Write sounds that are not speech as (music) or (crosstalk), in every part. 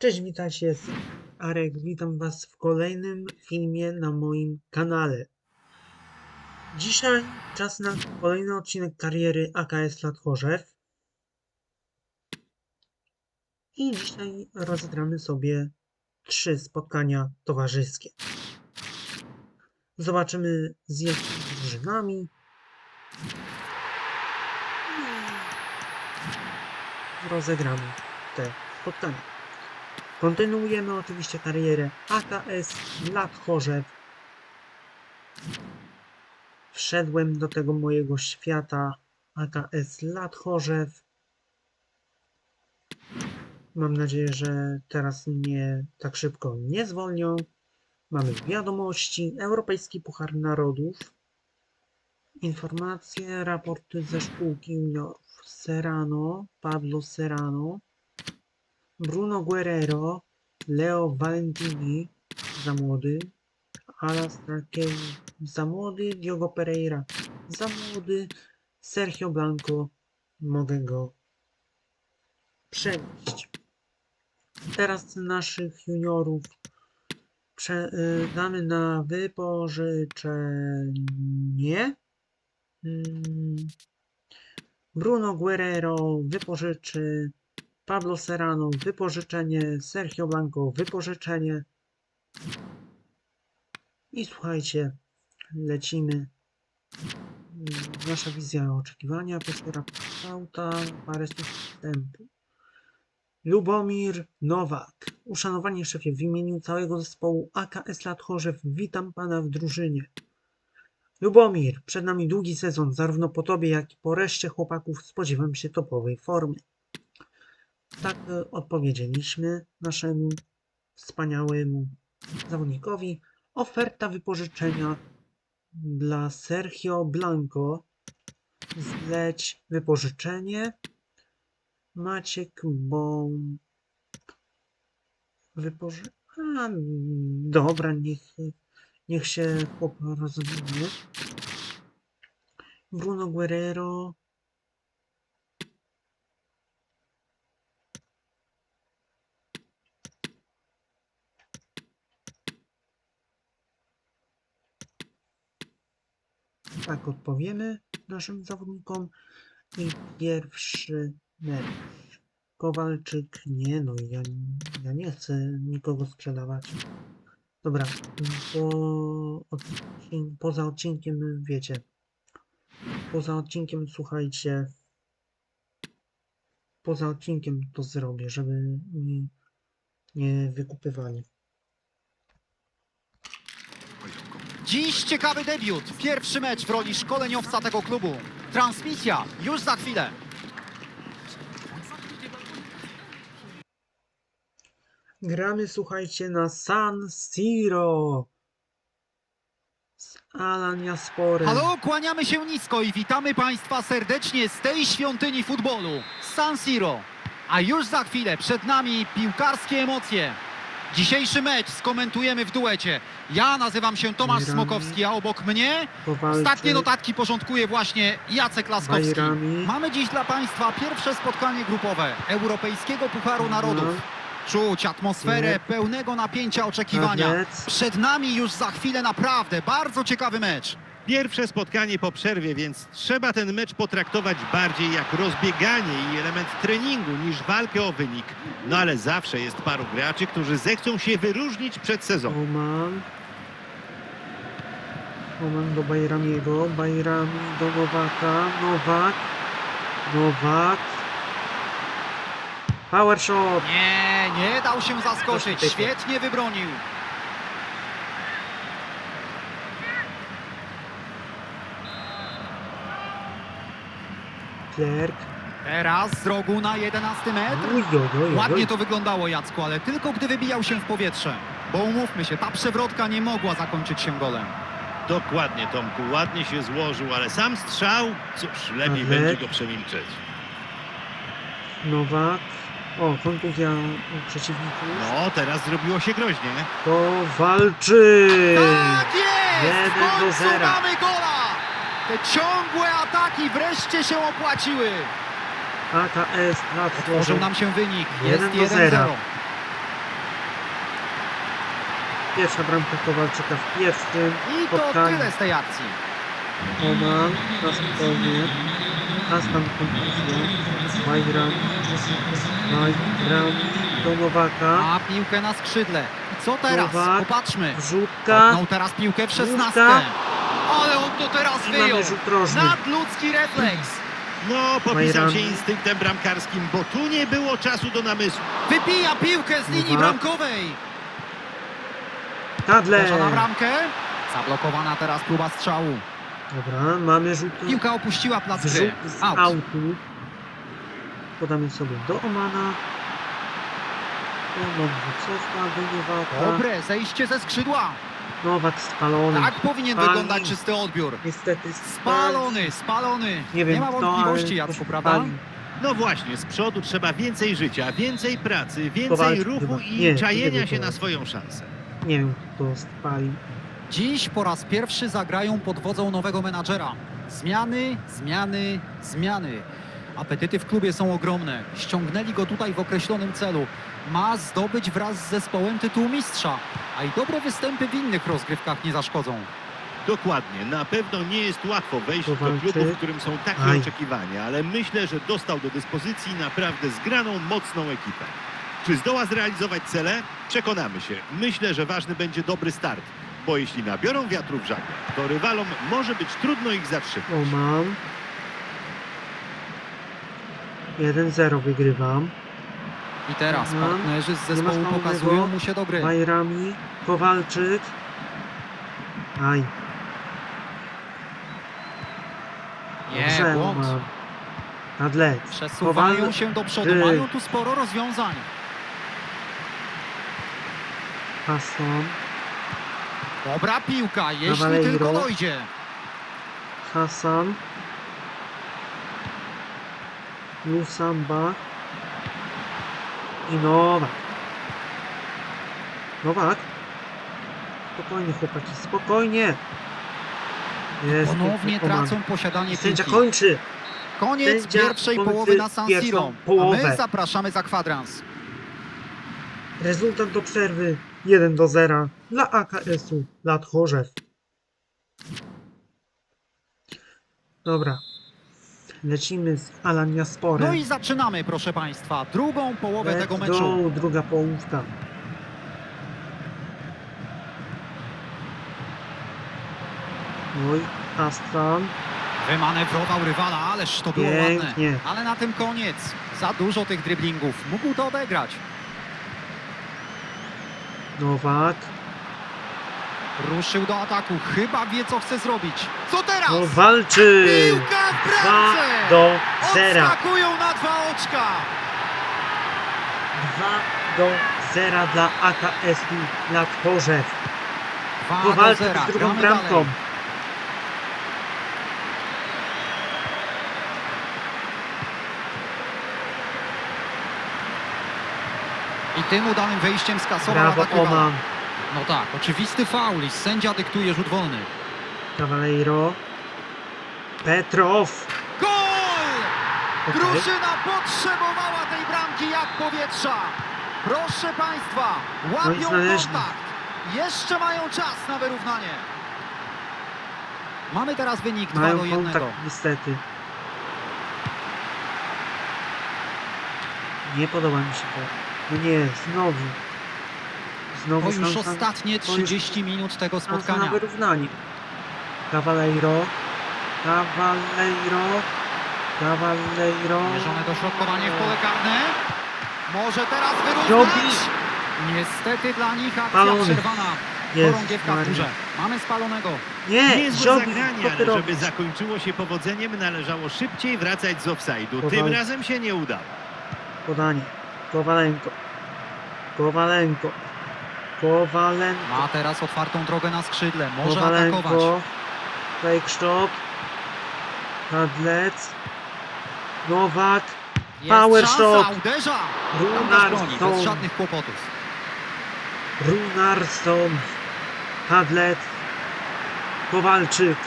Cześć, witajcie, jest Arek. Witam Was w kolejnym filmie na moim kanale. Dzisiaj czas na kolejny odcinek kariery AKS Latchorzew. I dzisiaj rozegramy sobie trzy spotkania towarzyskie. Zobaczymy z jakimi drużynami. Rozegramy te spotkania. Kontynuujemy oczywiście karierę AKS Latchorzew. Wszedłem do tego mojego świata AKS Latchorzew. Mam nadzieję, że teraz mnie tak szybko nie zwolnią. Mamy wiadomości, Europejski Puchar Narodów, informacje, raporty ze szkółki juniorów. Serrano, Pablo Serrano, Bruno Guerrero, Leo Valentini za młody, Alastra Key za młody, Diogo Pereira za młody, Sergio Blanco mogę go przewieźć. Teraz naszych juniorów prze, y, damy na wypożyczenie. Mm, Bruno Guerrero wypożyczy Pablo Serrano wypożyczenie, Sergio Blanco wypożyczenie. I słuchajcie, lecimy. Nasza wizja oczekiwania, postura auta, parę wstępu. Lubomir Nowak. Uszanowanie szefie, w imieniu całego zespołu AKS Latchorzew witam pana w drużynie. Lubomir, przed nami długi sezon, zarówno po tobie, jak i po reszcie chłopaków spodziewam się topowej formy. Tak odpowiedzieliśmy naszemu wspaniałemu zawodnikowi. Oferta wypożyczenia dla Sergio Blanco. Zleć wypożyczenie. Maciek Bom. Wypoży... A, dobra, niech, niech się chłop rozwinie. Bruno Guerrero. Tak odpowiemy naszym zawodnikom. I pierwszy mecz. Kowalczyk, nie no, ja, ja nie chcę nikogo sprzedawać. Dobra, po, poza odcinkiem, wiecie, poza odcinkiem, słuchajcie, poza odcinkiem to zrobię, żeby mi nie wykupywali. Dziś ciekawy debiut. Pierwszy mecz w roli szkoleniowca tego klubu. Transmisja już za chwilę. Gramy, słuchajcie, na San Siro z Alania Sporem. Halo, kłaniamy się nisko i witamy Państwa serdecznie z tej świątyni futbolu, San Siro. A już za chwilę przed nami piłkarskie emocje. Dzisiejszy mecz skomentujemy w duecie. Ja nazywam się Tomasz Bajrami. Smokowski, a obok mnie ostatnie notatki porządkuje właśnie Jacek Laskowski. Bajrami. Mamy dziś dla Państwa pierwsze spotkanie grupowe Europejskiego Pucharu Mhm. Narodów. Czuć atmosferę Nie. pełnego napięcia oczekiwania. Nawet. Przed nami już za chwilę naprawdę bardzo ciekawy mecz. Pierwsze spotkanie po przerwie, więc trzeba ten mecz potraktować bardziej jak rozbieganie i element treningu niż walkę o wynik. No ale zawsze jest paru graczy, którzy zechcą się wyróżnić przed sezonem. Oman. Oman do Bajramiego. Bajrami do Nowaka. Nowak. Nowak. Power shot. Nie, nie dał się zaskoczyć. Świetnie wybronił. Klerk. Teraz z rogu na 11 metr. Uj, oj, oj, oj. Ładnie to wyglądało Jacku, ale tylko gdy wybijał się w powietrze. Bo umówmy się, ta przewrotka nie mogła zakończyć się golem. Dokładnie, Tomku, ładnie się złożył, ale sam strzał, cóż, lepiej Ale- będzie go przemilczeć. Nowak. O, kontuzja przeciwników. No, teraz zrobiło się groźnie. To walczy. Tak jest! Jeden W do końcu zera. mamy gola! Te ciągłe ataki wreszcie się opłaciły. AKS Otworzył Latchorzew. nam się wynik. Jest do zera. 1-0. Pierwsza bramka Kowalczyka w pierwszym I to spotkaniu. tyle z tej akcji. Oman na spokojnie. Astan kontuzja. Majran. Majran do Nowaka. Ma piłkę na skrzydle. I co teraz? Nowak. Popatrzmy. Wrzutka. Kopnął teraz piłkę w szesnastkę. Ale on to teraz I wyjął. mamy rzut rożny. Nadludzki refleks. No, popisał Majran. się instynktem bramkarskim, bo tu nie było czasu do namysłu. Wypija piłkę z linii Nowak. bramkowej. Tadle. Na bramkę. Zablokowana teraz próba strzału. Dobra, mamy rzut. Piłka opuściła plac gry. z Out. autu. Podamy sobie do Omana. Wycofa. Dobre zejście ze skrzydła. Nowak spalony. Tak powinien Spali. wyglądać czysty odbiór. Niestety Spalony, spalony. Nie wiem ma kto, wątpliwości, ale Jacku, prawda? No właśnie, z przodu trzeba więcej życia, więcej pracy, więcej Kowalczyk ruchu chyba. i Nie, czajenia nie się na swoją szansę. Nie wiem kto spalił. Dziś po raz pierwszy zagrają pod wodzą nowego menadżera. Zmiany, zmiany, zmiany. Apetyty w klubie są ogromne. Ściągnęli go tutaj w określonym celu. Ma zdobyć wraz z zespołem tytuł mistrza. A i dobre występy w innych rozgrywkach nie zaszkodzą. Dokładnie, na pewno nie jest łatwo wejść do klubu, w którym są takie Aj. oczekiwania, ale myślę, że dostał do dyspozycji naprawdę zgraną, mocną ekipę. Czy zdoła zrealizować cele? Przekonamy się. Myślę, że ważny będzie dobry start, bo jeśli nabiorą wiatru w żagle, to rywalom może być trudno ich zatrzymać. Oman. 1-0 wygrywam. I teraz Mhm. partnerzy z zespołu pokazują mu się do gry. Majrami. Kowalczyk. Aj. Nie, Dobrze, błąd. Oman. Adlet. Przesuwają Kowal- się do przodu. Ty. Mają tu sporo rozwiązań. Hasson. Dobra piłka, jeśli tylko dojdzie. Hasan. Lusamba. I Nowak. Nowak. Spokojnie chłopaki, spokojnie. Jest Ponownie tracą posiadanie Sędzia piłki. kończy. Koniec Sędzia pierwszej połowy na San Siro. A połowę. my zapraszamy za kwadrans. Rezultat do przerwy 1 do 0 dla AKS-u Lat Chorzew. Dobra. Lecimy z Alania Sporem. No i zaczynamy, proszę Państwa, drugą połowę Let's tego meczu. go, druga połówka. Oj, Astan. Wymanewrował rywala, ależ to było Pięknie. ładne. Ale na tym koniec. Za dużo tych driblingów. Mógł to odegrać. Nowak. Ruszył do ataku. Chyba wie, co chce zrobić. Co teraz? No walczy! Piłka w 2 bramce! do 0. Odskakują na dwa oczka. 2 do 0 dla AKS-u Lat Chorzew. 2 do Kowalczyk 0. z drugą Gramy bramką. dalej. I tym udanym wejściem skasował Brawo. Oman. No tak, oczywisty faul i sędzia dyktuje rzut wolny. Cavaleiro. Petrow. Gol! Okej. Drużyna potrzebowała tej bramki jak powietrza. Proszę Państwa, łapią kontakt. Jeszcze mają czas na wyrównanie. Mamy teraz wynik 2 Mają do 1. kontakt niestety. Nie podoba mi się to. No nie, znowu. Znowu To już szansa, ostatnie to już 30 minut tego szansa na spotkania. wyrównanie. Cavaleiro. Cavaleiro. Cavaleiro. Mierzone dośrodkowanie w pole karne. Może teraz wyrównać. Niestety dla nich akcja Spalony. przerwana. Chorągiewka w górze. Mamy spalonego. Nie, Niezłe zagranie, ale żeby zakończyło się powodzeniem, należało szybciej wracać z offside'u. Tym razem się nie udało. Podanie. Kowalenko. Kowalenko. Kowalenko. Ma teraz otwartą drogę na skrzydle. Może atakować. Kowalenko. Fake shot. Hadlec. Nowak. Jest Power szansa, shot. uderza. Bez żadnych kłopotów. Runarsson. Hadlet. Kowalczyk.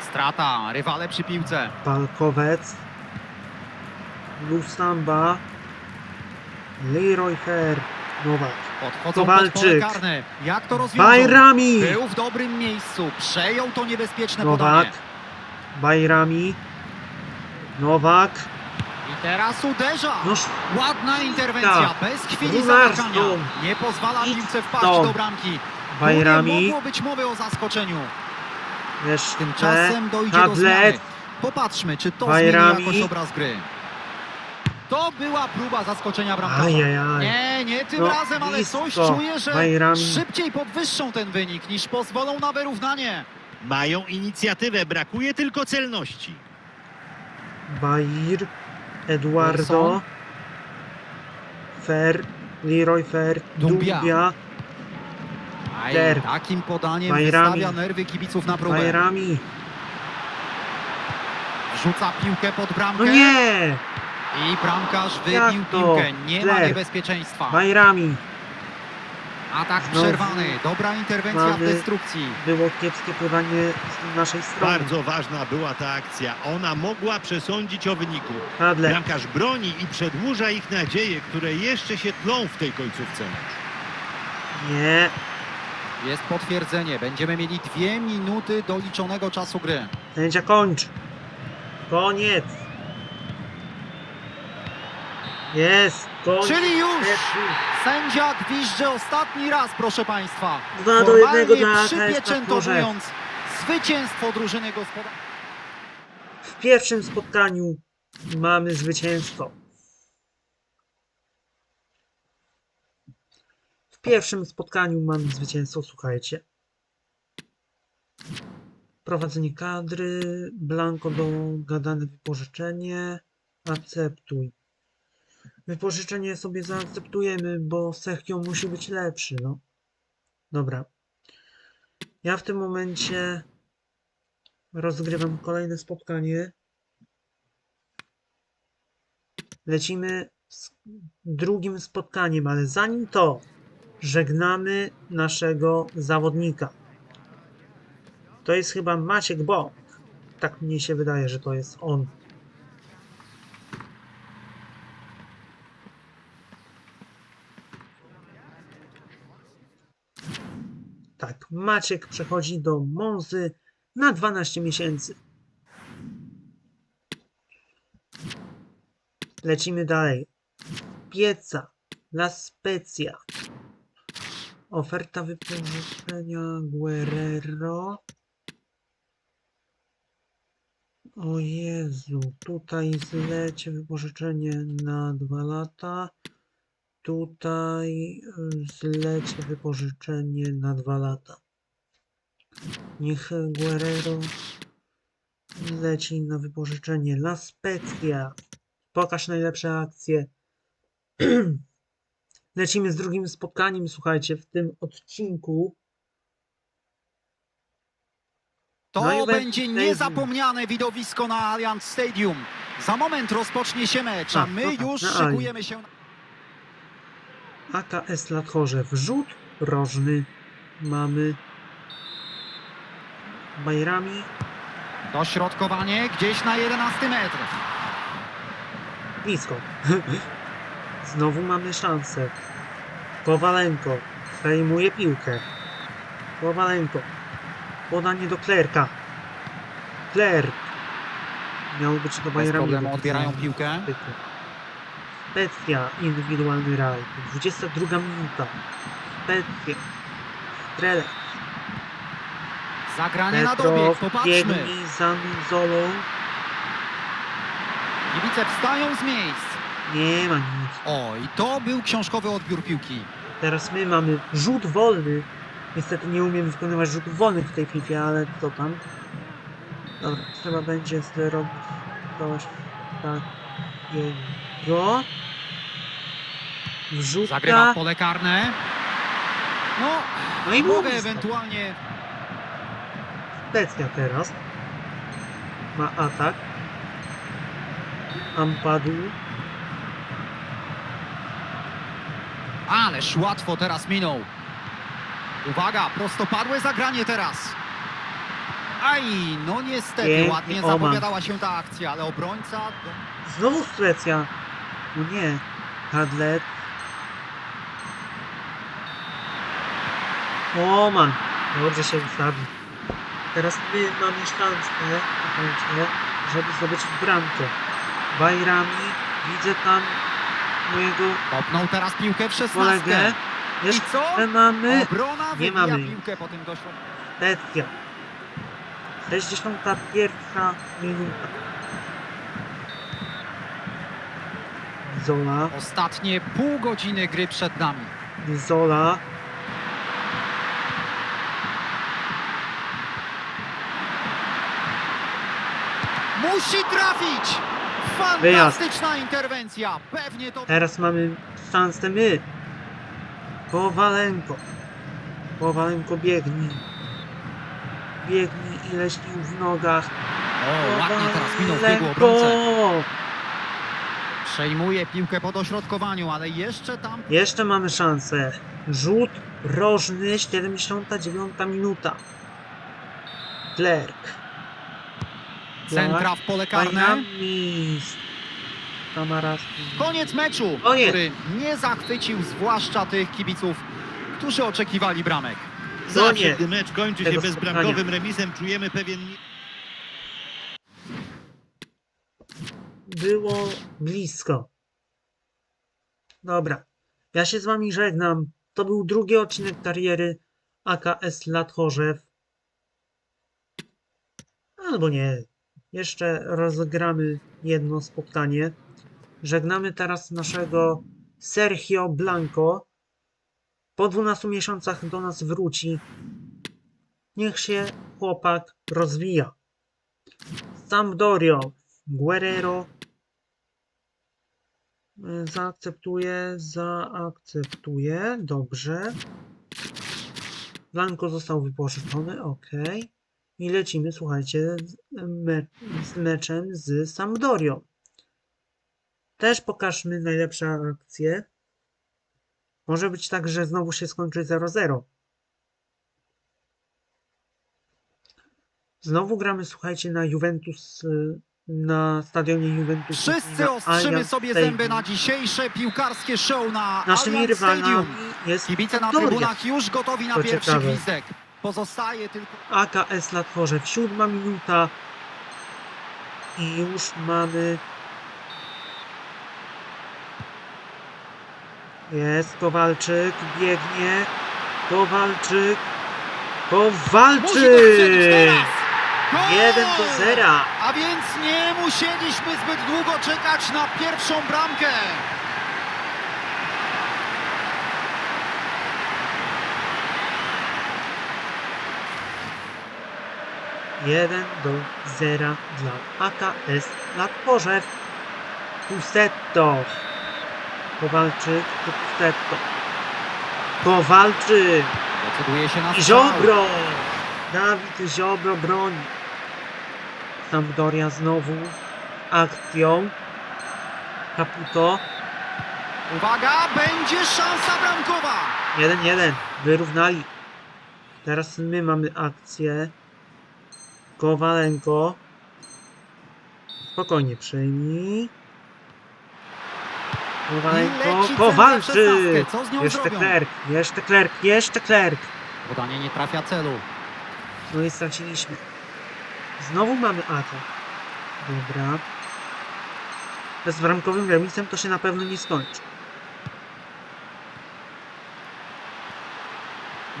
Strata, rywale przy piłce. Palkowec. Lustamba. Leroy Fer. Nowak. Podchodzą pod Kowalczyk. pole karne. Jak to? Bajrami! Był w dobrym miejscu. Przejął to niebezpieczne podanie. Nowak. Bajrami. Nowak. I teraz uderza. Noż, Ładna interwencja, bez chwili zawahania. Nie pozwala I piłce wpaść to. do bramki. Tu nie Bajrami. mogło być mowy o zaskoczeniu. Jeszcze. Tymczasem dojdzie do Tablet. zmiany. Popatrzmy, czy to Bajrami. zmieni jakoś obraz gry. To była próba zaskoczenia bramkarza. Ajajaj. Nie, nie tym No, razem, ale blisko. coś czuję, że Bajrami. szybciej podwyższą ten wynik niż pozwolą na wyrównanie. Mają inicjatywę, brakuje tylko celności. Bair. Eduardo. Fer. Leroy Fer. Dumbia. Dubia. Aj, Der. takim podaniem Bajrami. wystawia nerwy kibiców na próbę. Bajrami. Rzuca piłkę pod bramkę. No nie! I bramkarz Jak wybił to? piłkę. Nie ma niebezpieczeństwa. Bajrami. Atak Znowu przerwany. Dobra interwencja w mamy- destrukcji. Było kiepskie pływanie z naszej strony. Bardzo ważna była ta akcja. Ona mogła przesądzić o wyniku. Hadle. Bramkarz broni i przedłuża ich nadzieje, które jeszcze się tlą w tej końcówce. Nie. Jest potwierdzenie. Będziemy mieli dwie minuty do liczonego czasu gry. Sędzia kończy. Koniec. Jest. Koniec. Czyli już sędzia gwizdże ostatni raz, proszę Państwa. Dwa do jednego dla przypieczętowując zwycięstwo drużyny gospodarczej. W pierwszym spotkaniu mamy zwycięstwo. W pierwszym spotkaniu mamy zwycięstwo, słuchajcie. Prowadzenie kadry, blanko dogadane wypożyczenie, akceptuj. Wypożyczenie sobie zaakceptujemy, bo Sergio musi być lepszy, no. Dobra. Ja w tym momencie rozgrywam kolejne spotkanie. Lecimy z drugim spotkaniem, ale zanim to żegnamy naszego zawodnika. To jest chyba Maciek Bok. Tak mnie się wydaje, że to jest on. Tak, Maciek przechodzi do Monzy na 12 miesięcy. Lecimy dalej. Pieca, La Spezia. Oferta wypożyczenia Guerrero. O Jezu, tutaj zlecie wypożyczenie na dwa lata. Tutaj zlecie wypożyczenie na dwa lata. Niech Guerrero leci na wypożyczenie. La Spezia. Pokaż najlepsze akcje. (clears throat) Lecimy z drugim spotkaniem, słuchajcie, w tym odcinku. To No będzie Stadium. niezapomniane widowisko na Allianz Stadium. Za moment rozpocznie się mecz, a A, my no tak, już szykujemy się. AKS Latchorze wrzut rożny. Mamy Bajrami. Dośrodkowanie gdzieś na 11 metr. Blisko. (laughs) Znowu mamy szansę. Kowalenko przejmuje piłkę. Kowalenko. Podanie do Klerka. Klerk. Miał być do Bez Bajrami. problemu odbierają piłkę. Specja, indywidualny rajd. 22 minuta. Specja. Strelec. Zagranie na dobieg, popatrzmy. biegnie za Zolą. Kibice wstają z miejsc. Nie ma nic. O, i to był książkowy odbiór piłki. Teraz my mamy rzut wolny. Niestety nie umiem wykonywać rzutów wolnych w tej FIFA, ale co tam. Dobra, trzeba będzie zrobić coś takiego. Zagrywa Wrzutka. w pole karne. No, No i mogę mówię, ewentualnie Specja teraz. Ma atak. Ampadu. Ależ łatwo teraz minął. Uwaga, prostopadłe zagranie teraz. Aj, no niestety Pięknie, ładnie Oman. zapowiadała się ta akcja, ale obrońca... Znowu Specja. No nie. Hadlet. O man, dobrze się ustawił. Teraz my mamy szansę, żeby zdobyć bramkę. Bajrami, widzę tam mojego Kopnął teraz piłkę w kolegę. szesnastkę. I Jeszcze co? mamy Obrona Nie mamy. piłkę po tym dośrodku. Petia. 61 minuta. Zola, Ostatnie pół godziny gry przed nami. Zola. Musi trafić! Fantastyczna interwencja. Pewnie to Teraz mamy szansę my. Kowalenko. Kowalenko biegnij. Biegnij ile sił w nogach. O, ładnie teraz minął biegu obrońcę. Kowalenko. Przejmuje piłkę po dośrodkowaniu, ale jeszcze tam Jeszcze mamy szansę. Rzut rożny, 79 minuta. Klerk. Centra w pole karne. Dynamizm. Kamarowski. Koniec meczu, Koniec. który nie zachwycił zwłaszcza tych kibiców, którzy oczekiwali bramek. Zawsze, gdy mecz kończy tego się bezbramkowym remisem, czujemy pewien Było blisko. Dobra. Ja się z wami żegnam. To był drugi odcinek kariery AKS Latchorzew. Albo nie. Jeszcze rozegramy jedno spotkanie. Żegnamy teraz naszego Sergio Blanco. Po 12 miesiącach do nas wróci. Niech się chłopak rozwija. Sampdorio, Guerrero. Zaakceptuję, zaakceptuję, dobrze. Blanco został wypożyczony, ok. I lecimy, słuchajcie, z, me z meczem z Sampdorią. Też pokażmy najlepsze akcje. Może być tak, że znowu się skończy 0-0. Znowu gramy, słuchajcie, na Juventus, y, na stadionie Juventus. Wszyscy ostrzymy sobie zęby na dzisiejsze piłkarskie show na Naszymi Allianz rywalami Stadium. jest Kibice na trybunach już gotowi na To pierwszy ciekawe. gwizdek. Pozostaje tylko... AKS Latchorzew, siódma minuta. I już mamy... Jest Kowalczyk, biegnie. Kowalczyk. Kowalczyk! strzelić teraz! Gol! 1 do 0. A więc nie musieliśmy zbyt długo czekać na pierwszą bramkę. Jeden do 0 dla AKS Latchorzew. Pusetto. Kowalczyk to Pusetto. Kowalczyk. Decyduje się na strzał. Ziobro! Dawid Ziobro broni. Sampdoria znowu akcją. Caputo. Uwaga, będzie szansa bramkowa. 1-1. Wyrównali. Teraz my mamy akcję. Kowalenko. Spokojnie przejmij. I Kowalenko. Kowalczyk! szesnastkę. Co z nią Jeszcze zrobią? Klerk, jeszcze Klerk, jeszcze Klerk. Podanie nie trafia celu. No i straciliśmy. Znowu mamy atak. Dobra. Bezbramkowym remisem to się na pewno nie skończy.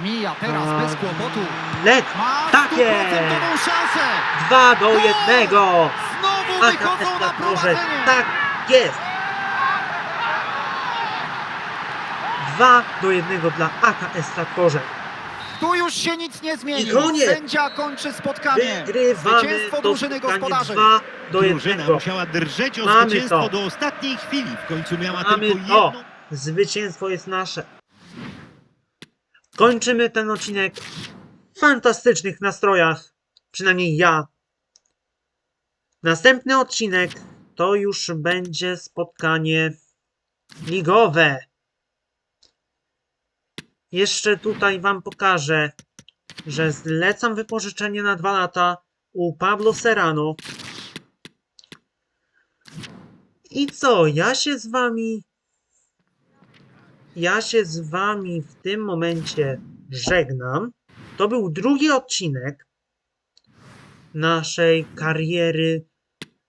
Mija teraz bez kłopotu. Lek! Ma Tak stuprocentową szansę. 2 do! 1! Znowu wychodzą na prowadzenie. Tak jest! 2 do 1 dla AKS Latkorze. Tu już się nic nie zmieni. I koniec. Sędzia kończy spotkanie. Wygrywamy Zwycięstwo drużyny gospodarzy. 2 do drużyna 1. musiała drżeć o Mamy zwycięstwo to. do ostatniej chwili. W końcu miała Mamy tylko to. jedną Zwycięstwo jest nasze. Kończymy ten odcinek w fantastycznych nastrojach. Przynajmniej ja. Następny odcinek to już będzie spotkanie ligowe. Jeszcze tutaj Wam pokażę, że zlecam wypożyczenie na dwa lata u Pablo Serrano. I co? Ja się z Wami ja się z wami w tym momencie żegnam. To był drugi odcinek naszej kariery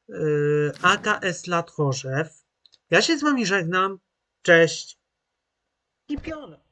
yy, AKS Lat Chorzew. Ja się z wami żegnam. Cześć i piona.